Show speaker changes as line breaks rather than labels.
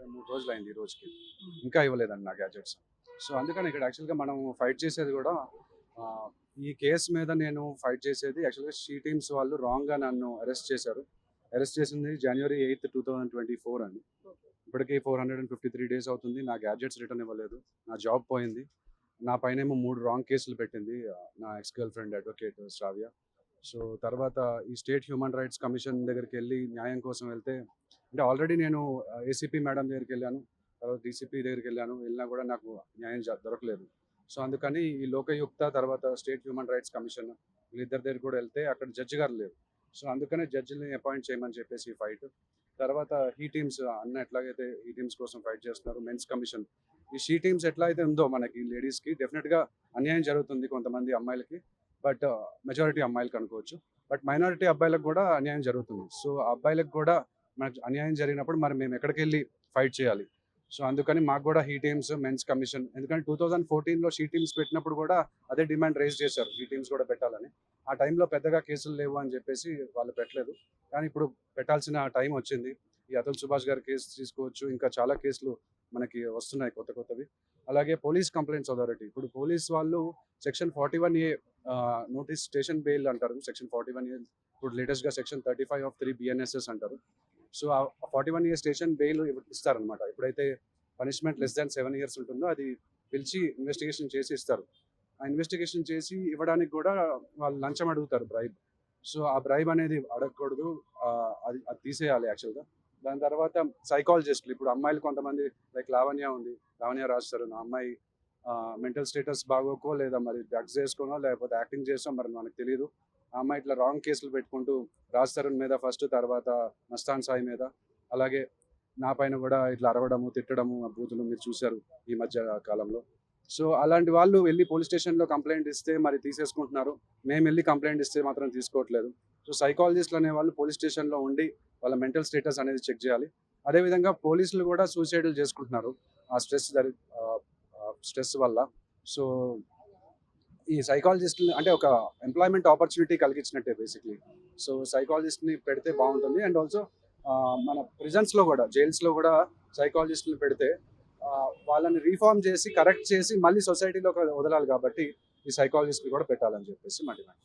యాభై మూడు రోజులు అయింది ఈ రోజుకి. ఇంకా ఇవ్వలేదండి నా గ్యాజెట్స్ సో అందుకని ఇక్కడ యాక్చువల్గా మనం ఫైట్ చేసేది కూడా ఈ కేసు మీద నేను ఫైట్ చేసేది యాక్చువల్గా షీ టీమ్స్ వాళ్ళు రాంగ్గా నన్ను అరెస్ట్ చేశారు. అరెస్ట్ చేసింది January eighth two thousand twenty four అని ఇప్పటికి four hundred and fifty three days అవుతుంది. నా గ్యాడ్జెట్స్ రిటర్న్ ఇవ్వలేదు. నా జాబ్ పోయింది. నా పైన ఏమో మూడు రాంగ్ కేసులు పెట్టింది నా ex girlfriend advocate Shravya. So తర్వాత ఈ స్టేట్ హ్యూమన్ రైట్స్ కమిషన్ దగ్గరికి వెళ్ళి న్యాయం కోసం వెళ్తే అంటే ఆల్రెడీ నేను ఏసీపీ మేడం దగ్గరికి వెళ్ళాను తర్వాత డీసీపీ దగ్గరికి వెళ్ళాను వెళ్ళినా కూడా నాకు న్యాయం జ- దొరకలేదు. సో అందుకని ఈ లోకయుక్త తర్వాత స్టేట్ హ్యూమన్ రైట్స్ కమిషన్ వీళ్ళిద్దరి దగ్గర కూడా వెళ్తే అక్కడ జడ్జి గారు లేరు. సో అందుకనే జడ్జిని అపాయింట్ చేయమని చెప్పేసి ఫైట్. తర్వాత ఈ టీమ్స్ అన్న ఎట్లాగైతే ఈ టీమ్స్ కోసం ఫైట్ చేస్తున్నారు మెన్స్ కమిషన్. ఈ షీ టీమ్స్ ఎట్లా అయితే ఉందో మనకి లేడీస్కి డెఫినెట్గా అన్యాయం జరుగుతుంది కొంతమంది అమ్మాయిలకి బట్ మెజారిటీ అమ్మాయిలకు అనుకోవచ్చు. బట్ మైనారిటీ అబ్బాయిలకు కూడా అన్యాయం జరుగుతుంది. సో ఆ అబ్బాయిలకు కూడా మనకు అన్యాయం జరిగినప్పుడు మరి మేము ఎక్కడికి వెళ్ళి ఫైట్ చేయాలి. సో అందుకని మాకు కూడా హీ టీమ్స్ మెన్స్ కమిషన్ ఎందుకంటే టూ థౌజండ్ ఫోర్టీన్లో షీ టీమ్స్ పెట్టినప్పుడు కూడా అదే డిమాండ్ రేజ్ చేశారు. ఈ టీమ్స్ కూడా పెట్టాలని. ఆ టైంలో పెద్దగా కేసులు లేవు అని చెప్పేసి వాళ్ళు పెట్టలేదు. కానీ ఇప్పుడు పెట్టాల్సిన టైం వచ్చింది. ఈ అతుల్ సుభాష్ గారి కేసు తీసుకోవచ్చు. ఇంకా చాలా కేసులు మనకి వస్తున్నాయి కొత్త కొత్తవి. అలాగే పోలీస్ కంప్లైంట్స్ అథారిటీ. ఇప్పుడు పోలీస్ వాళ్ళు section forty one A notice station bail అంటారు. సెక్షన్ ఫార్టీ వన్ ఏ ఇప్పుడు లేటెస్ట్గా section thirty five of three BNSS అంటారు. సో ఆ forty one year station bail ఇస్తారనమాట ఎప్పుడైతే punishment less than seven years ఉంటుందో అది పిలిచి ఇన్వెస్టిగేషన్ చేసి ఇస్తారు. ఆ ఇన్వెస్టిగేషన్ చేసి ఇవ్వడానికి కూడా వాళ్ళు లంచం అడుగుతారు బ్రైబ్. సో ఆ బ్రైబ్ అనేది అడగకూడదు. అది అది తీసేయాలి యాక్చువల్గా. దాని తర్వాత సైకాలజిస్టులు ఇప్పుడు అమ్మాయిలు కొంతమంది లైక్ లావణ్య ఉంది. లావణ్య రాస్తారు నా అమ్మాయి మెంటల్ స్టేటస్ బాగోకో లేదా మరి డ్రగ్స్ చేసుకోనో లేకపోతే యాక్టింగ్ చేసో మరి మనకు తెలియదు అమ్మ అమ్మాయి ఇట్లా రాంగ్ కేసులు పెట్టుకుంటూ రాజ్ తరుణ్ మీద ఫస్ట్ తర్వాత మస్తాన్ సాయి మీద అలాగే నా పైన కూడా ఇట్లా అరవడము తిట్టడము ఆ బూతులు మీరు చూశారు ఈ మధ్య కాలంలో. సో అలాంటి వాళ్ళు వెళ్ళి పోలీస్ స్టేషన్లో కంప్లైంట్ ఇస్తే మరి తీసేసుకుంటున్నారు. మేము వెళ్ళి కంప్లైంట్ ఇస్తే మాత్రం తీసుకోవట్లేదు. సో సైకాలజిస్టులు అనే వాళ్ళు పోలీస్ స్టేషన్లో ఉండి వాళ్ళ మెంటల్ స్టేటస్ అనేది చెక్ చేయాలి. అదేవిధంగా పోలీసులు కూడా సూసైడ్లు చేసుకుంటున్నారు. ఆ స్ట్రెస్ జరి స్ట్రెస్ వల్ల. సో ఈ సైకాలజిస్ట్ అంటే ఒక ఎంప్లాయ్మెంట్ ఆపర్చునిటీ కలిగించినట్టే బేసిక్లీ సో సైకాలజిస్ట్ని పెడితే బాగుంటుంది అండ్ ఆల్సో మన ప్రిజన్స్లో కూడా జైల్స్లో కూడా సైకాలజిస్ట్ని పెడితే వాళ్ళని రీఫార్మ్ చేసి కరెక్ట్ చేసి మళ్ళీ సొసైటీలో వదలాలి కాబట్టి ఈ సైకాలజిస్ట్ని కూడా పెట్టాలని చెప్పేసి మా డిమాండ్.